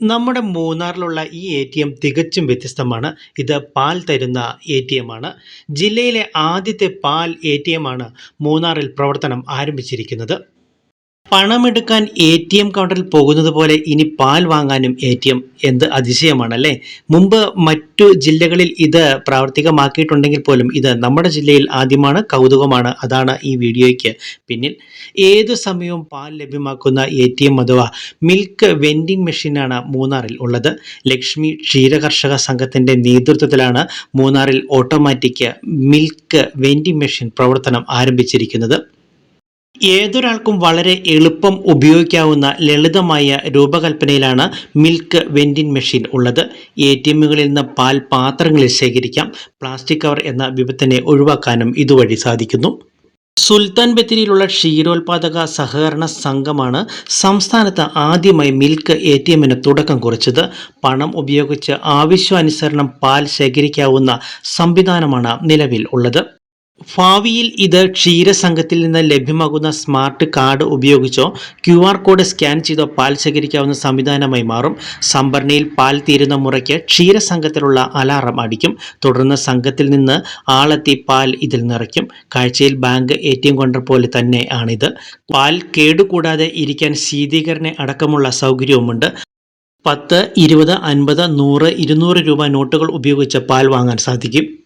നമ്മുടെ മൂന്നാറിലുള്ള ഈ A T M തികച്ചും വ്യത്യസ്തമാണ്. ഇത് പാൽ തരുന്ന എ ടി എം ആണ്. ജില്ലയിലെ ആദ്യത്തെ പാൽ എ ടി എം ആണ് മൂന്നാറിൽ പ്രവർത്തനം ആരംഭിച്ചിരിക്കുന്നത്. പണമെടുക്കാൻ എ ടി എം കൗണ്ടറിൽ പോകുന്നത് പോലെ ഇനി പാൽ വാങ്ങാനും എ ടി എം എന്ത് അതിശയമാണല്ലേ? മുമ്പ് മറ്റു ജില്ലകളിൽ ഇത് പ്രാവർത്തികമാക്കിയിട്ടുണ്ടെങ്കിൽ പോലും ഇത് നമ്മുടെ ജില്ലയിൽ ആദ്യമാണ് കൗതുകമാണ്. അതാണ് ഈ വീഡിയോയ്ക്ക് പിന്നിൽ. ഏതു സമയവും പാൽ ലഭ്യമാക്കുന്ന എ ടി എം അഥവാ മിൽക്ക് വെൻഡിംഗ് മെഷീനാണ് മൂന്നാറിൽ ഉള്ളത്. ലക്ഷ്മി ക്ഷീരകർഷക സംഘത്തിന്റെ നേതൃത്വത്തിലാണ് മൂന്നാറിൽ ഓട്ടോമാറ്റിക് മിൽക്ക് വെൻഡിംഗ് മെഷീൻ പ്രവർത്തനം ആരംഭിച്ചിരിക്കുന്നത്. ഏതൊരാൾക്കും വളരെ എളുപ്പം ഉപയോഗിക്കാവുന്ന ലളിതമായ രൂപകൽപ്പനയിലാണ് മിൽക്ക് വെൻഡിങ് മെഷീൻ ഉള്ളത്. എ ടി എമ്മുകളിൽ നിന്ന് പാൽ പാത്രങ്ങളിൽ ശേഖരിക്കാം. പ്ലാസ്റ്റിക് കവർ എന്ന വിപത്തിനെ ഒഴിവാക്കാനും ഇതുവഴി സാധിക്കുന്നു. സുൽത്താൻ ബത്തേരിയിലുള്ള ക്ഷീരോത്പാദക സഹകരണ സംഘമാണ് സംസ്ഥാനത്ത് ആദ്യമായി മിൽക്ക് എ ടി എമ്മിന് തുടക്കം കുറിച്ചത്. പണം ഉപയോഗിച്ച് ആവശ്യാനുസരണം പാൽ ശേഖരിക്കാവുന്ന സംവിധാനമാണ് നിലവിൽ ഉള്ളത്. ഭാവിയിൽ ഇത് ക്ഷീരസംഘത്തിൽ നിന്ന് ലഭ്യമാകുന്ന സ്മാർട്ട് കാർഡ് ഉപയോഗിച്ചോ ക്യു ആർ കോഡ് സ്കാൻ ചെയ്തോ പാൽ ശേഖരിക്കാവുന്ന സംവിധാനമായി മാറും. സംഭരണയിൽ പാൽ തീരുന്ന മുറയ്ക്ക് ക്ഷീരസംഘത്തിലുള്ള അലാറം അടിക്കും. തുടർന്ന് സംഘത്തിൽ നിന്ന് ആളെത്തി പാൽ ഇതിൽ നിറയ്ക്കും. കാഴ്ചയിൽ bank A T M counter പോലെ തന്നെ ആണിത്. പാൽ കേടുകൂടാതെ ഇരിക്കാൻ ശീതീകരണ അടക്കമുള്ള സൗകര്യവുമുണ്ട്. പത്ത് ഇരുപത് അൻപത് നൂറ് ഇരുന്നൂറ് രൂപ നോട്ടുകൾ ഉപയോഗിച്ച് പാൽ വാങ്ങാൻ സാധിക്കും.